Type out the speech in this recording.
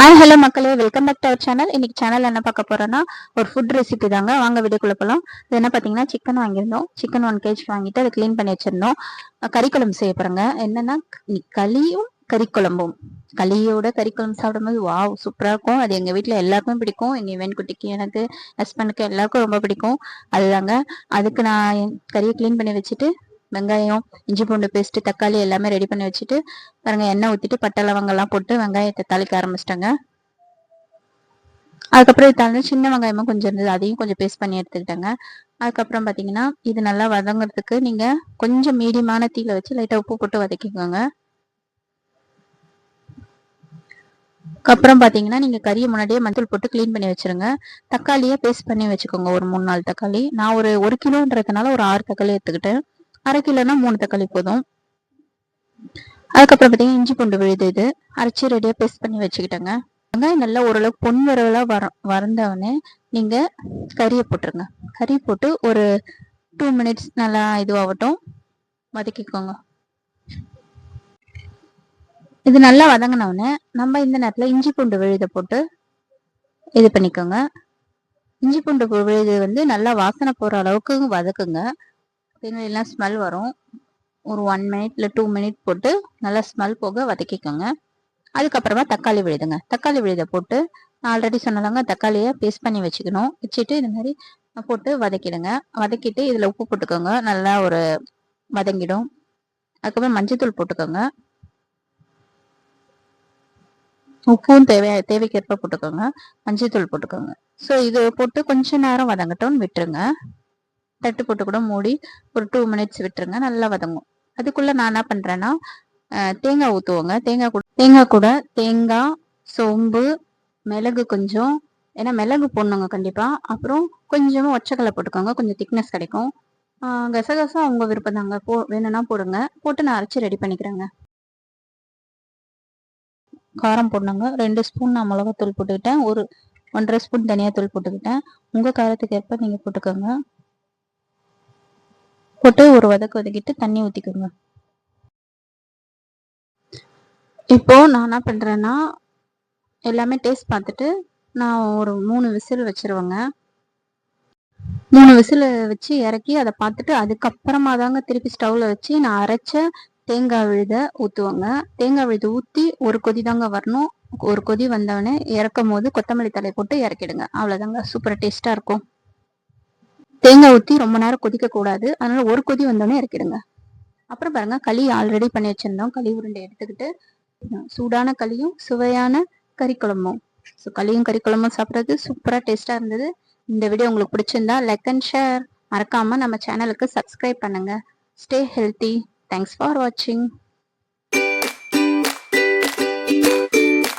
Hi hello மக்களே. Welcome back to our channel இன்னைக்கு channel என்ன பார்க்க போறோம்னா ஒரு ஃபுட் ரெசிபி தாங்க. வாங்க வீடியோக்குள்ள போகலாம் இது என்ன பார்த்தீங்கன்னா சிக்கன் வாங்கியிருந்தோம். சிக்கன் ஒன் கேஜி வாங்கிட்டு அதை க்ளீன் பண்ணி வச்சிருந்தோம். கறிக்குழம்பு கறி குழம்பு செய்ய போறோங்க. என்னன்னா களியும் கறி குழம்பும். களியோட கறி குழம்பு சாப்பிடும்போது வாவ் சூப்பராக இருக்கும். அது எங்கள் வீட்டில் எல்லாருக்கும் பிடிக்கும். எங்கள் இவன் குட்டிக்கு எனக்கு ஹஸ்பண்டுக்கு எல்லாருக்கும் ரொம்ப பிடிக்கும். அதுதாங்க. அதுக்கு நான் என் கறியை க்ளீன் பண்ணி வச்சுட்டு வெங்காயம் இஞ்சி பூண்டு பேஸ்ட்டு தக்காளி எல்லாமே ரெடி பண்ணி வச்சுட்டு பாருங்க எண்ணெய் ஊற்றிட்டு பட்டை லவங்கெல்லாம் போட்டு வெங்காயத்தை தாளிக்க ஆரம்பிச்சிட்டேங்க. அதுக்கப்புறம் இது சின்ன வெங்காயமும் கொஞ்சம் இருந்தது. அதையும் கொஞ்சம் பேஸ்ட் பண்ணி எடுத்துக்கிட்டேங்க. அதுக்கப்புறம் பார்த்தீங்கன்னா இது நல்லா வதங்குறதுக்கு நீங்கள் கொஞ்சம் மீடியமான தீயில வச்சு லைட்டாக உப்பு போட்டு வதக்கிக்கோங்க. அப்புறம் பார்த்தீங்கன்னா நீங்கள் கறியை முன்னாடியே மஞ்சள் போட்டு க்ளீன் பண்ணி வச்சுருங்க. தக்காளியை பேஸ்ட் பண்ணி வச்சுக்கோங்க. ஒரு மூணு நாலு தக்காளி. நான் ஒரு ஒரு கிலோன்றதுனால ஒரு ஆறு தக்காளி எடுத்துக்கிட்டேன். அரை கிலோனா மூணு தக்காளி போதும். அதுக்கப்புறம் பார்த்தீங்கன்னா இஞ்சி பூண்டு விழுது இது. அரைச்சி ரெடியாக பேஸ்ட் பண்ணி வச்சுக்கிட்டேங்க. வெங்காயம் நல்லா ஓரளவுக்கு பொன் வரவெல்லாம் வர வறந்தவொடனே நீங்கள் கறியை போட்டுருங்க. கறி போட்டு ஒரு டூ மினிட்ஸ் நல்லா இதுவாகட்டும். வதக்கிக்கோங்க. இது நல்லா வதங்கினவுடனே நம்ம இந்த நேரத்தில் இஞ்சி பூண்டு விழுதை போட்டு இது பண்ணிக்கோங்க. இஞ்சி பூண்டு விழுது வந்து நல்லா வாசனை போகிற அளவுக்கு வதக்குங்க. எல்லாம் ஸ்மெல் வரும். ஒரு ஒன் மினிட் இல்லை டூ மினிட் போட்டு நல்லா ஸ்மெல் போக வதக்கிக்கோங்க. அதுக்கப்புறமா தக்காளி விழுதுங்க. தக்காளி விழுதை போட்டு நான் ஆல்ரெடி சொன்னதாங்க தக்காளியை பேஸ்ட் பண்ணி வச்சுக்கணும். வச்சுட்டு இது மாதிரி போட்டு வதக்கிடுங்க. வதக்கிட்டு இதில் உப்பு போட்டுக்கோங்க. நல்லா ஒரு வதங்கிடும். அதுக்கப்புறம் மஞ்சத்தூள் போட்டுக்கோங்க. உப்பும் தேவை தேவைக்கேற்ப போட்டுக்கோங்க. மஞ்சத்தூள் போட்டுக்கோங்க. ஸோ இது போட்டு கொஞ்ச நேரம் வதங்கட்டும்னு விட்டுருங்க. தட்டு போட்டு கூட மூடி ஒரு டூ மினிட்ஸ் விட்டுருங்க நல்லா வதங்கும். அதுக்குள்ள நான் என்ன பண்றேன்னா தேங்காய் ஊற்றுவோங்க தேங்காய் கூட தேங்காய் கூட தேங்காய் சோம்பு மிளகு கொஞ்சம் ஏன்னா மிளகு போடணுங்க கண்டிப்பாக அப்புறம் கொஞ்சமா ஒச்சக்கலை போட்டுக்கோங்க கொஞ்சம் திக்னஸ் கிடைக்கும். கசகசம் கசகசா விருப்பம் தாங்க. போ வேணும்னா போடுங்க. போட்டு நான் அரைச்சி ரெடி பண்ணிக்கிறேங்க. காரம் போடணுங்க. ரெண்டு ஸ்பூன் நான் மிளகாத்தூள் போட்டுக்கிட்டேன். ஒரு ஒன்றரை ஸ்பூன் தனியாத்தூள் போட்டுக்கிட்டேன். உங்கள் காரத்துக்கு ஏற்ப நீங்கள் போட்டுக்கோங்க. போட்டு ஒரு வதக்கு வதக்கிட்டு தண்ணி ஊற்றிக்கோங்க இப்போ நான் என்ன பண்ணுறேன்னா எல்லாமே டேஸ்ட் பார்த்துட்டு நான் ஒரு மூணு விசில் வச்சிருவேங்க. மூணு விசில் வச்சு இறக்கி அதை பார்த்துட்டு அதுக்கப்புறமா தாங்க திருப்பி ஸ்டவ்வில் வச்சு நான் அரைச்ச தேங்காய் விழுத ஊற்றுவேங்க தேங்காய் விழுது ஊற்றி ஒரு கொதி தாங்க வரணும். ஒரு கொதி வந்தவொடனே இறக்கும் போது கொத்தமல்லி தலை போட்டு இறக்கிடுங்க. அவ்வளோதாங்க சூப்பர் டேஸ்ட்டாக இருக்கும். தேங்காய் ஊற்றி ரொம்ப நேரம் கொதிக்க கூடாது. அதனால ஒரு கொதி வந்தோடனே இறக்கிடுங்க. அப்புறம் பாருங்க களி ஆல்ரெடி பண்ணி வச்சிருந்தோம். களி உருண்டை எடுத்துக்கிட்டு சூடான களியும் சுவையான கறி குழம்பும் ஸோ களியும் கறி குழம்பும் சாப்பிட்றது சூப்பராக டேஸ்ட்டாக இருந்தது. இந்த வீடியோ உங்களுக்கு பிடிச்சிருந்தா லைக் அண்ட் ஷேர் மறக்காமல் நம்ம சேனலுக்கு சப்ஸ்கிரைப் பண்ணுங்க. ஸ்டே ஹெல்த்தி தேங்க்ஸ் ஃபார் வாட்சிங்